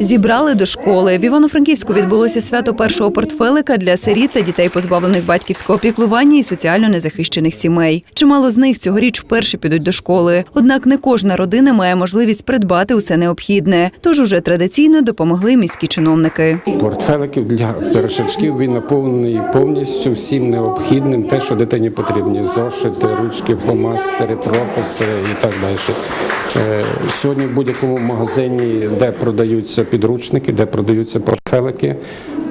Зібрали до школи. В Івано-Франківську відбулося свято першого портфелика для сиріт та дітей, позбавлених батьківського піклування і соціально незахищених сімей. Чимало з них цьогоріч вперше підуть до школи. Однак не кожна родина має можливість придбати усе необхідне. Тож уже традиційно допомогли міські чиновники. Портфеликів для першачків він наповнений повністю всім необхідним, те, що дитині потрібні: зошити, ручки, фломастери, прописи і так далі. Е, Сьогодні в будь-якому магазині, де продаються підручники, де продаються портфелики,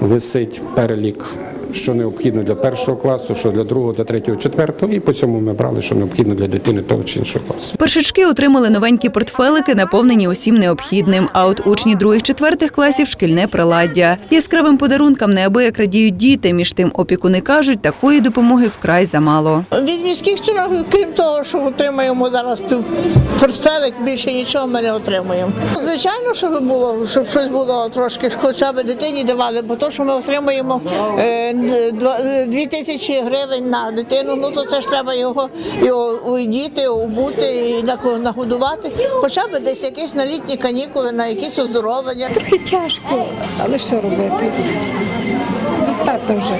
висить перелік. Що необхідно для першого класу, що для другого, для третього, четвертого, і по цьому ми брали, що необхідно для дитини того чи іншого класу. Першачки отримали новенькі портфелики, наповнені усім необхідним. А от учні других четвертих класів шкільне приладдя. Яскравим подарункам неабияк радіють діти. Між тим опікуни кажуть, такої допомоги вкрай замало. Від міських чиновників, крім того, що отримаємо зараз пів- портфелик, більше нічого ми не отримуємо. Звичайно, щоб було, щоб щось було трошки, хоча б дитині давали, бо то, що ми отримуємо е, два- е, дві тисячі гривень на дитину, ну то це ж треба його і уїдіти, обути, і нагодувати. Хоча б десь якісь на літні канікули, на якісь оздоровлення. Трохи тяжко, але що робити? Достатньо вже.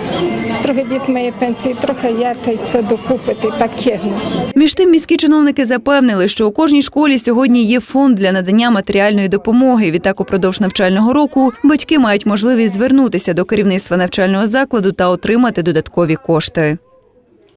Трохи дід має пенсії, трохи я, та й це докупити, так кигну. Між тим міські чиновники запевнили, що у кожній школі сьогодні є фонд для надання матеріальної допомоги. Відтак, упродовж навчального року батьки мають можливість звернутися до керівництва навчального закладу та отримати додаткові кошти.